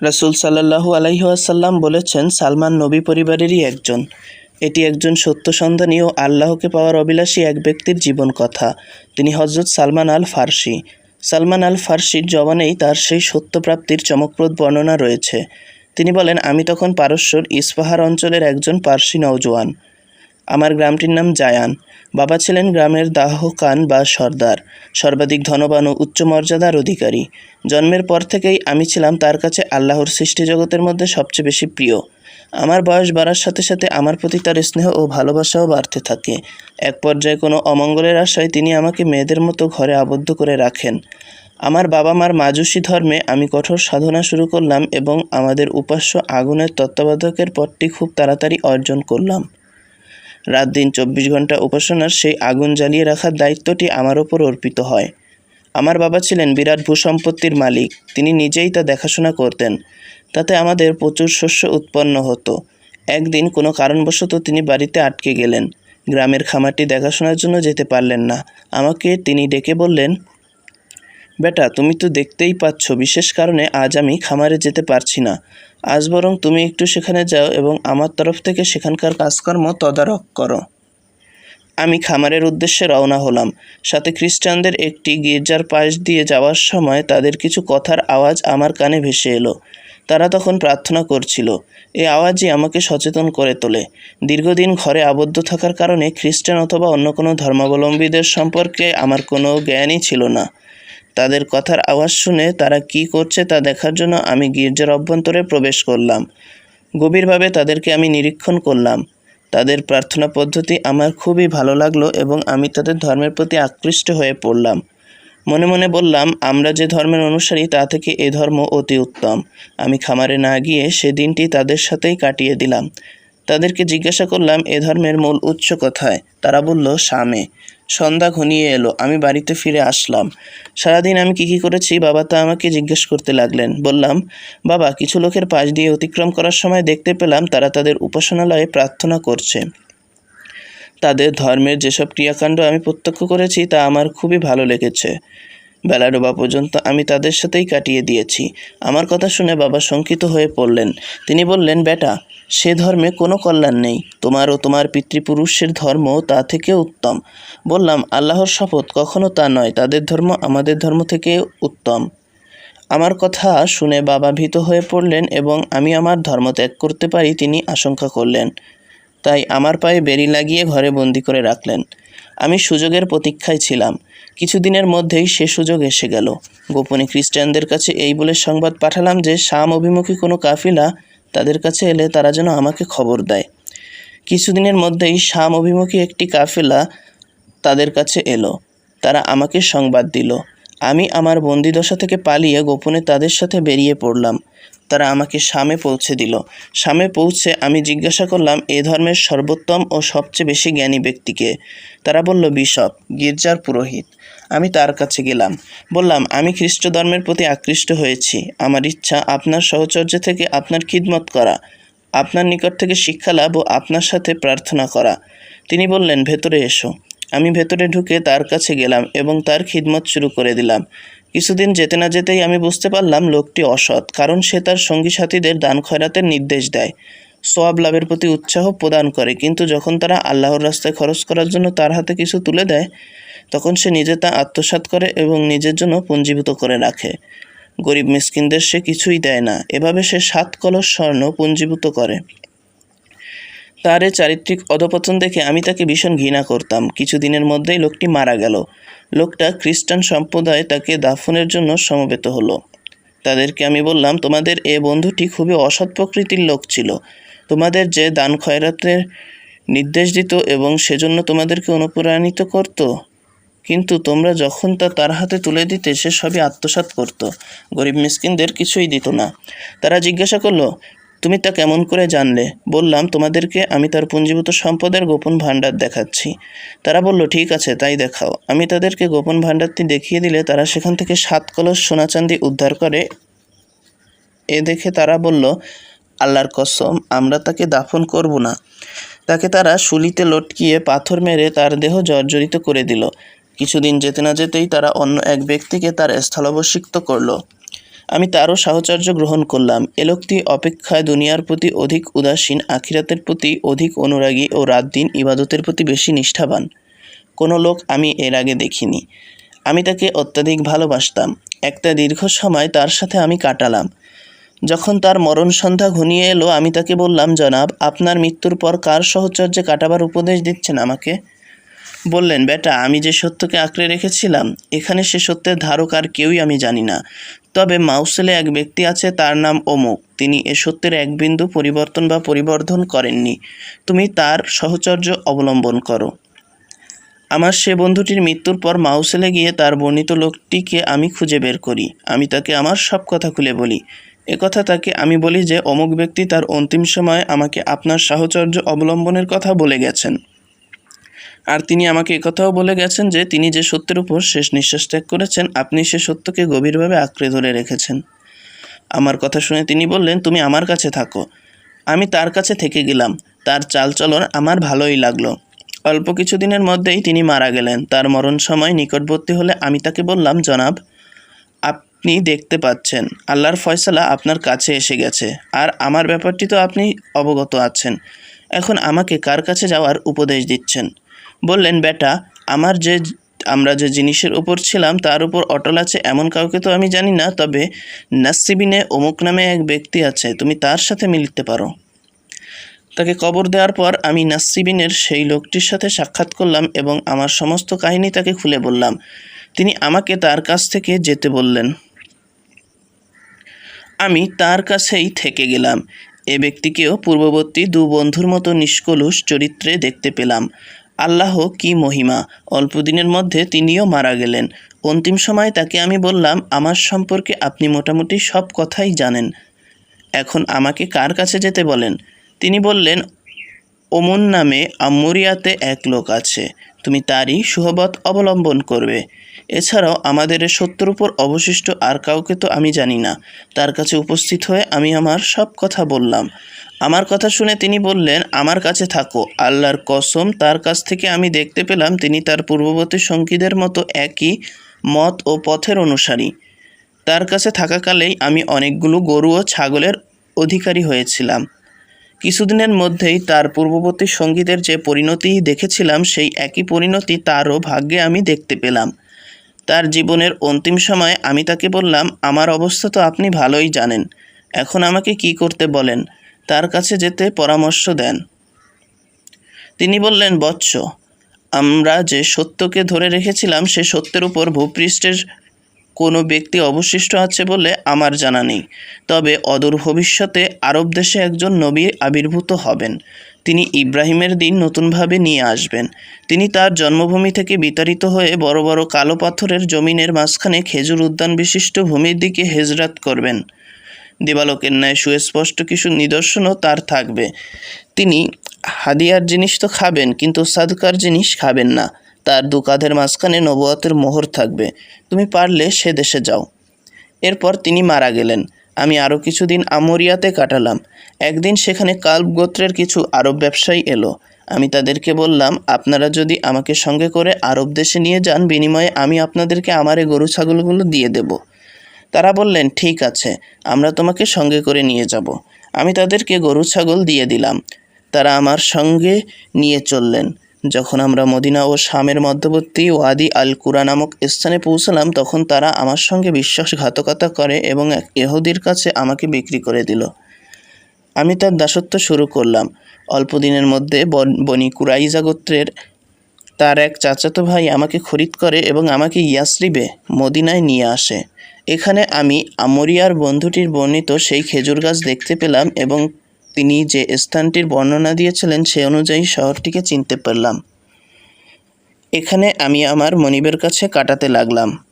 রাসূল সাল্লাল্লাহু আলাইহি ওয়াসাল্লাম বলেছেন, সালমান নবী পরিবারেরই একজন। এটি একজন সত্য সন্ধানী ও আল্লাহকে পাওয়ার অভিলাষী এক ব্যক্তির জীবন কথা। তিনি হজরত সালমান আল ফার্সি সালমান আল ফার্সির জবানেই তার সেই সত্যপ্রাপ্তির চমকপ্রদ বর্ণনা রয়েছে। তিনি বলেন, আমি তখন পারস্যর ইস্পাহার অঞ্চলের একজন পার্সি নওজোয়ান। আমার গ্রামটির নাম জায়ান। বাবা ছিলেন গ্রামের দাহকান বা সর্দার, সর্বাধিক ধনবান ও উচ্চ মর্যাদার অধিকারী। জন্মের পর থেকেই আমি ছিলাম তার কাছে আল্লাহর সৃষ্টি জগতের মধ্যে সবচেয়ে বেশি প্রিয়। আমার বয়স বাড়ার সাথে সাথে আমার প্রতি তার স্নেহ ও ভালোবাসাও বাড়তে থাকে। এক পর্যায়ে কোনো অমঙ্গলের আশায় তিনি আমাকে মেয়েদের মতো ঘরে আবদ্ধ করে রাখেন। আমার বাবা মার মাজুসী ধর্মে আমি কঠোর সাধনা শুরু করলাম এবং আমাদের উপাস্য আগুনের তত্ত্বাবধায়কের পদটি খুব তাড়াতাড়ি অর্জন করলাম। রাত দিন চব্বিশ ঘণ্টা উপাসনার সেই আগুন জ্বালিয়ে রাখার দায়িত্বটি আমার ওপর অর্পিত হয়। আমার বাবা ছিলেন বিরাট ভূসম্পত্তির মালিক। তিনি নিজেই তা দেখাশোনা করতেন। তাতে আমাদের প্রচুর শস্য উৎপন্ন হতো। একদিন কোনো কারণবশত তিনি বাড়িতে আটকে গেলেন। গ্রামের খামারটি দেখাশোনার জন্য যেতে পারলেন না। আমাকে তিনি ডেকে বললেন, বেটা, তুমি তো দেখতেই পাচ্ছ, বিশেষ কারণে আজ আমি খামারে যেতে পারছি না। আজ বরং তুমি একটু সেখানে যাও এবং আমার তরফ থেকে সেখানকার কাজকর্ম তদারক করো। আমি খামারের উদ্দেশ্যে রওনা হলাম। সাথে খ্রিস্টানদের একটি গির্জার পাশ দিয়ে যাওয়ার সময় তাদের কিছু কথার আওয়াজ আমার কানে ভেসে এলো। তারা তখন প্রার্থনা করছিল। এই আওয়াজই আমাকে সচেতন করে তোলে। দীর্ঘদিন ঘরে আবদ্ধ থাকার কারণে খ্রিস্টান অথবা অন্য কোনো ধর্মাবলম্বীদের সম্পর্কে আমার কোনো জ্ঞানই ছিল না। তাদের কথার আওয়াজ শুনে তারা কি করছে তা দেখার জন্য আমি গির্জার অভ্যন্তরে প্রবেশ করলাম। গভীরভাবে তাদেরকে আমি নিরীক্ষণ করলাম। তাদের প্রার্থনা পদ্ধতি আমার খুবই ভালো লাগল এবং আমি তাদের ধর্মের প্রতি আকৃষ্ট হয়ে পড়লাম। মনে মনে বললাম, আমরা যে ধর্মের অনুসারী, তা থেকে এ ধর্ম অতি উত্তম। আমি খামারে না গিয়ে সে দিনটি তাদের সাথেই কাটিয়ে দিলাম। তাদেরকে জিজ্ঞাসা করলাম, এ ধর্মের মূল উৎস কোথায়? তারা বলল, শামে। সন্ধ্যা ঘনিয়ে এলো, আমি বাড়িতে ফিরে আসলাম। সারাদিন আমি কী কী করেছি, বাবা তা আমাকে জিজ্ঞেস করতে লাগলেন। বললাম, বাবা, কিছু লোকের পাশ দিয়ে অতিক্রম করার সময় দেখতে পেলাম তারা তাদের উপাসনালয়ে প্রার্থনা করছে। তাদের ধর্মের যেসব ক্রিয়াকাণ্ড আমি প্রত্যক্ষ করেছি তা আমার খুবই ভালো লেগেছে। বেলা ডোবা পর্যন্ত আমি তাদের সাথেই কাটিয়ে দিয়েছি। আমার কথা শুনে বাবা শঙ্কিত হয়ে পড়লেন। তিনি বললেন, বেটা, সে ধর্মে কোনো কল্যাণ নেই। তোমার ও তোমার পিতৃপুরুষের ধর্ম তা থেকে উত্তম। বললাম, আল্লাহর শপথ কখনো তা নয়। তাদের ধর্ম আমাদের ধর্ম থেকে উত্তম। আমার কথা শুনে বাবা ভীত হয়ে পড়লেন এবং আমি আমার ধর্ম ত্যাগ করতে পারি তিনি আশঙ্কা করলেন। তাই আমার পায়ে বেরি লাগিয়ে ঘরে বন্দি করে রাখলেন। আমি সুযোগের প্রতীক্ষায় ছিলাম। কিছুদিনের মধ্যেই সে সুযোগ এসে গেল। গোপনে খ্রিস্টানদের কাছে এই বলে সংবাদ পাঠালাম যে শাম অভিমুখী কোনো কাফিলা তাদের কাছে এলে তারা যেন আমাকে খবর দেয়। কিছুদিনের মধ্যেই শাম অভিমুখী একটি কাফেলা তাদের কাছে এলো। তারা আমাকে সংবাদ দিল। আমি আমার বন্দিদশা থেকে পালিয়ে গোপনে তাদের সাথে বেরিয়ে পড়লাম। তারা আমাকে শামে পৌঁছে দিল। শামে পৌঁছে আমি জিজ্ঞাসা করলাম, এ ধর্মের সর্বোত্তম ও সবচেয়ে বেশি জ্ঞানী ব্যক্তিকে? তারা বলল, বিশপ, গির্জার পুরোহিত। আমি তার কাছে গেলাম। বললাম, আমি খ্রিস্ট ধর্মের প্রতি আকৃষ্ট হয়েছি। আমার ইচ্ছা আপনার সহচর্য থেকে আপনার খিদমত করা, আপনার নিকট থেকে শিক্ষা লাভ ও আপনার সাথে প্রার্থনা করা। তিনি বললেন, ভেতরে এসো। আমি ভেতরে ঢুকে তার কাছে গেলাম এবং তার খিদমত শুরু করে দিলাম। কিছুদিন যেতে না যেতেই আমি বুঝতে পারলাম লোকটি অসৎ, কারণ সে তার সঙ্গী সাথীদের দান খয়রাতের নির্দেশ দেয়। সোয়াব লাভের প্রতি উৎসাহ প্রদান করে, কিন্তু যখন তারা আল্লাহর রাস্তায় খরচ করার জন্য তার হাতে কিছু তুলে দেয়, তখন সে নিজে তা আত্মসাৎ করে এবং নিজের জন্য পুঞ্জীভূত করে রাখে। গরিব মিসকিনদের সে কিছুই দেয় না, এভাবে সে সাত কলস স্বর্ণ পুঞ্জীভূত করে। তার এ চারিত্রিক অধপতন দেখে আমি তাকে ভীষণ ঘৃণা করতাম। কিছুদিনের মধ্যেই লোকটি মারা গেল। লোকটা খ্রিস্টান সম্প্রদায় তাকে দাফনের জন্য সমবেত হলো। তাদেরকে আমি বললাম, তোমাদের এ বন্ধুটি খুবই অসৎ প্রকৃতির লোক ছিল। তোমাদের যে দান খয়রাতের নির্দেশ দিত এবং সেজন্য তোমাদেরকে অনুপ্রাণিত করত। কিন্তু তোমরা যখন তা তার হাতে তুলে দিতে, সে সবই আত্মসাৎ করত। গরিব মিসকিনদের কিছুই দিত না। তারা জিজ্ঞাসা করল তুমি তা কেমন করে জানলে? বললাম, তোমাদেরকে আমি তার পুঞ্জীভূত সম্পদের গোপন ভাণ্ডার দেখাচ্ছি। তারা বলল, ঠিক আছে, তাই দেখাও। আমি তাদেরকে গোপন ভাণ্ডারটি দেখিয়ে দিলে তারা সেখান থেকে সাত কলস সোনা চাঁদি উদ্ধার করে। এ দেখে তারা বলল, আল্লাহর কসম, আমরা তাকে দাফন করব না। তাকে তারা শুলিতে লটকিয়ে পাথর মেরে তার দেহ জর্জরিত করে দিল। কিছুদিন যেতে না যেতেই তারা অন্য এক ব্যক্তিকে তার স্থলাভিষিক্ত করল। আমি তারও সাহচর্য গ্রহণ করলাম। এ লোকটি অপেক্ষায় দুনিয়ার প্রতি অধিক উদাসীন, আখিরাতের প্রতি অধিক অনুরাগী ও রাত দিন ইবাদতের প্রতি বেশি নিষ্ঠাবান। কোনো লোক আমি এর আগে দেখিনি। আমি তাকে অত্যাধিক ভালোবাসতাম। একটা দীর্ঘ সময় তার সাথে আমি কাটালাম। যখন তার মরণ সন্ধ্যা ঘনিয়ে এলো, আমি তাকে বললাম, জনাব, আপনার মৃত্যুর পর কার সহচর্যে কাটাবার উপদেশ দিচ্ছেন আমাকে? বললেন, বেটা, আমি যে সত্যকে আঁকড়ে রেখেছিলাম, এখানে সে সত্যের ধারক আর কেউই আমি জানি না। তবে মাউসেলে এক ব্যক্তি আছে, তার নাম অমুক তিনি এ সত্যের এক বিন্দু পরিবর্তন বা পরিবর্ধন করেননি। তুমি তার সহচর্য অবলম্বন করো। আমার সে বন্ধুটির মৃত্যুর পর মাউসেলে গিয়ে তার বর্ণিত লোকটিকে আমি খুঁজে বের করি। আমি তাকে আমার সব কথা খুলে বলি। একথা তাকে আমি বলি যে, অমুক ব্যক্তি তার অন্তিম সময়ে আমাকে আপনার সাহচর্য অবলম্বনের কথা বলে গেছেন। আর তিনি আমাকে একথাও বলে গেছেন যে তিনি যে সত্যের উপর শেষ নিঃশ্বাস ত্যাগ করেছেন, আপনি সে সত্যকে গভীরভাবে আঁকড়ে ধরে রেখেছেন। আমার কথা শুনে তিনি বললেন, তুমি আমার কাছে থাকো। আমি তার কাছে থেকে গেলাম। তার চালচলন আমার ভালোই লাগল অল্প কিছুদিনের মধ্যেই তিনি মারা গেলেন। তার মরণ সময় নিকটবর্তী হলে আমি তাকে বললাম, জনাব, আপনি দেখতে পাচ্ছেন, আল্লাহর ফয়সালা আপনার কাছে এসে গেছে। আর আমার ব্যাপারটি তো আপনি অবগত আছেন। এখন আমাকে কার কাছে যাওয়ার উপদেশ দিচ্ছেন? বললেন, বেটা, আমার যে আমরা যে জিনিসের উপর ছিলাম, তার উপর অটল আছে এমন কাউকে তো আমি জানি না, তবে নাসিবিনে অমুক নামে এক ব্যক্তি আছে, তুমি তার সাথে মিলতে পারো। তাকে কবর দেওয়ার পর আমি নাসিবিনের সেই লোকটির সাথে সাক্ষাৎ করলাম এবং আমার সমস্ত কাহিনী তাকে খুলে বললাম। তিনি আমাকে তার কাছ থেকে যেতে বললেন। আমি তার কাছেই থেকে গেলাম। এ ব্যক্তিকেও পূর্ববর্তী দু বন্ধুর মতো নিষ্কলুষ চরিত্রে দেখতে পেলাম। আল্লাহ কি মহিমা? অল্প দিনের মধ্যে তিনিও মারা গেলেন। অন্তিম সময় তাকে আমি বললাম, আমার সম্পর্কে আপনি মোটামুটি সব কথাই জানেন। এখন আমাকে কার কাছে যেতে বলেন? তিনি বললেন, ওমন নামে আম্মুরিয়াতে এক লোক আছে। তুমি তারই সুহবত অবলম্বন করবে। এছাড়াও আমাদের সত্যের উপর অবশিষ্ট আর কাউকে তো আমি জানি না। তার কাছে উপস্থিত হয়ে আমি আমার সব কথা বললাম। আমার কথা শুনে তিনি বললেন, আমার কাছে থাকো। আল্লাহর কসম, তার কাছ থেকে আমি দেখতে পেলাম তিনি তার পূর্ববর্তী সঙ্গীদের মতো একই মত ও পথের অনুসারী। তার কাছে থাকাকালেই আমি অনেকগুলো গরু ও ছাগলের অধিকারী হয়েছিলাম। কিছুদিনের মধ্যেই তার পূর্ববর্তী সঙ্গীদের যে পরিণতি দেখেছিলাম, সেই একই পরিণতি তারও ভাগ্যে আমি দেখতে পেলাম। তার জীবনের অন্তিম সময়ে আমি তাকে বললাম, আমার অবস্থা তো আপনি ভালোই জানেন, এখন আমাকে কি করতে বলেন? তার কাছে যেতে পরামর্শ দেন। তিনি বললেন, বৎস, আমরা যে সত্যকে ধরে রেখেছিলাম, সে সত্যের উপর ভূপৃষ্ঠের কোনো ব্যক্তি অবশিষ্ট আছে বলে আমার জানা নেই। তবে অদূর ভবিষ্যতে আরব দেশে একজন নবী আবির্ভূত হবেন। তিনি ইব্রাহিমের দিন নতুনভাবে নিয়ে আসবেন। তিনি তার জন্মভূমি থেকে বিতাড়িত হয়ে বড় বড় কালো পাথরের জমিনের মাঝখানে খেজুর উদ্যান বিশিষ্ট ভূমির দিকে হেজরাত করবেন। দেবালোকের ন্যায় সুস্পষ্ট কিছু নিদর্শনও তার থাকবে। তিনি হাদিয়ার জিনিস তো খাবেন, কিন্তু সাদকার জিনিস খাবেন না। তার দু কাঁধের মাঝখানে নবুয়াতের মোহর থাকবে। তুমি পারলে সে দেশে যাও। এরপর তিনি মারা গেলেন। আমি আরও কিছুদিন আমরিয়াতে কাটালাম। একদিন সেখানে কাল্প গোত্রের কিছু আরব ব্যবসায়ী এলো। আমি তাদেরকে বললাম, আপনারা যদি আমাকে সঙ্গে করে আরব দেশে নিয়ে যান, বিনিময়ে আমি আপনাদেরকে আমার এই গরু ছাগলগুলো দিয়ে দেব। তারা বললেন, ঠিক আছে, আমরা তোমাকে সঙ্গে করে নিয়ে যাব। আমি তাদেরকে গরু ছাগল দিয়ে দিলাম। তারা আমার সঙ্গে নিয়ে চললেন। যখন আমরা মদিনা ও শামের মধ্যবর্তী ওয়াদি আল কুরা নামক স্থানে পৌঁছলাম, তখন তারা আমার সঙ্গে বিশ্বাসঘাতকতা করে এবং এক ইহুদির কাছে আমাকে বিক্রি করে দিল। আমি তার দাসত্ব শুরু করলাম। অল্প দিনের মধ্যে বন- বনি কুরাইজা গোত্রের তার এক চাচাতো ভাই আমাকে খরিদ করে এবং আমাকে ইয়াসরিবে মদিনায় নিয়ে আসে। এখানে আমি আমরিয়ার বন্ধুটির বর্ণিত সেই খেজুর গাছ দেখতে পেলাম এবং তিনি যে স্থানটির বর্ণনা দিয়েছিলেন সে অনুযায়ী শহরটিকে চিনতে পারলাম। এখানে আমি আমার মনিবের কাছে কাটাতে লাগলাম।